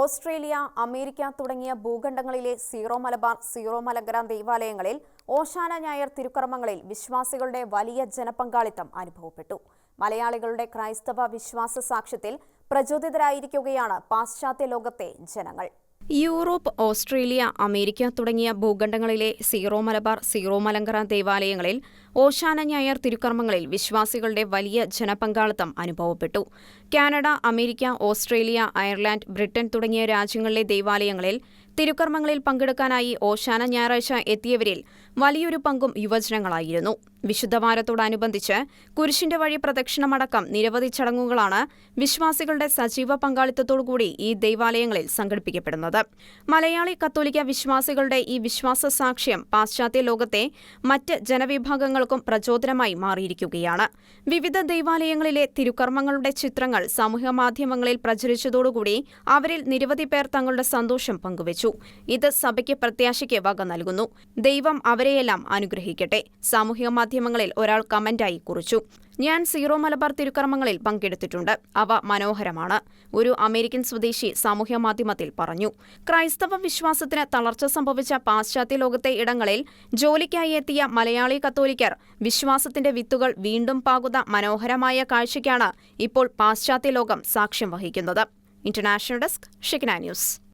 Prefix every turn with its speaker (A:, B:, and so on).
A: Australia America തുടങ്ങിയ ഭൂഖണ്ഡങ്ങളിലെ zero Malabar zero Malankara ദേവാലയങ്ങളിൽ ഓശാന ഞായർ തിരുക്കർമ്മങ്ങളിൽ വിശ്വാസികളുടെ വലിയ ജനപങ്കാളിത്തം അനുഭവപ്പെട്ടു. മലയാളികളുടെ ക്രൈസ്തവ വിശ്വാസ സാക്ഷ്യത്തിൽ പ്രചോദിതരായിരിക്കുകയാണ് പാശ്ചാത്യ ലോകത്തെ ജനങ്ങൾ. യൂറോപ്പ് ഓസ്ട്രേലിയ അമേരിക്ക തുടങ്ങിയ ഭൂഖണ്ഡങ്ങളിലെ സീറോ മലബാർ സീറോ മലങ്കര ദേവാലയങ്ങളിൽ ഓശാന ഞായർ തിരുക്കർമ്മങ്ങളിൽ വിശ്വാസികളുടെ വലിയ ജനപങ്കാളിത്തം അനുഭവപ്പെട്ടു. Canada America Australia Ireland Britain തുടങ്ങിയ രാജ്യങ്ങളിലെ ദേവാലയങ്ങളിൽ തിരുക്കർമ്മങ്ങളിൽ പങ്കെടുക്കാനായി ഓശാന ഞായറാഴ്ച എത്തിയവരിൽ വലിയൊരു പങ്കും യുവജനങ്ങളായിരുന്നു. വിശുദ്ധവാരത്തോടനുബന്ധിച്ച് കുരിശിന്റെ വഴി പ്രദക്ഷിണമടക്കം നിരവധി ചടങ്ങുകളാണ് വിശ്വാസികളുടെ സജീവ പങ്കാളിത്തത്തോടുകൂടി ഈ ദൈവാലയങ്ങളിൽ സംഘടിപ്പിക്കപ്പെടുന്നത്. മലയാളി കത്തോലിക്ക വിശ്വാസികളുടെ ഈ വിശ്വാസ സാക്ഷ്യം പാശ്ചാത്യ ലോകത്തെ മറ്റ് ജനവിഭാഗങ്ങൾക്കും പ്രചോദനമായി മാറിയിരിക്കുകയാണ്. വിവിധ ദൈവാലയങ്ങളിലെ തിരുക്കർമ്മങ്ങളുടെ ചിത്രങ്ങൾ സമൂഹമാധ്യമങ്ങളിൽ പ്രചരിച്ചതോടുകൂടി അവരിൽ നിരവധി പേർ തങ്ങളുടെ സന്തോഷം പങ്കുവച്ചു. ഇത് സഭയ്ക്ക് പ്രത്യാശയ്ക്ക് വക നൽകുന്നു. ദൈവം അവരെയെല്ലാം അനുഗ്രഹിക്കട്ടെ. സാമൂഹിക മാധ്യമങ്ങളിൽ ഒരാൾ കമന്റായി കുറിച്ചു. ഞാൻ സീറോ മലബാർ തിരുക്കർമ്മങ്ങളിൽ പങ്കെടുത്തിട്ടുണ്ട്. അവ മനോഹരമാണ്. ഒരു അമേരിക്കൻ സ്വദേശി സാമൂഹ്യ മാധ്യമത്തിൽ പറഞ്ഞു ക്രൈസ്തവ വിശ്വാസത്തിന് തളർച്ച സംഭവിച്ച പാശ്ചാത്യ ലോകത്തെ ഇടങ്ങളിൽ ജോലിക്കായി എത്തിയ മലയാളി കത്തോലിക്കർ വിശ്വാസത്തിന്റെ വിത്തുകൾ വീണ്ടും പാകുന്ന മനോഹരമായ കാഴ്ചയ്ക്കാണ് ഇപ്പോൾ പാശ്ചാത്യ ലോകം സാക്ഷ്യം വഹിക്കുന്നത്. International desk Shekinah news.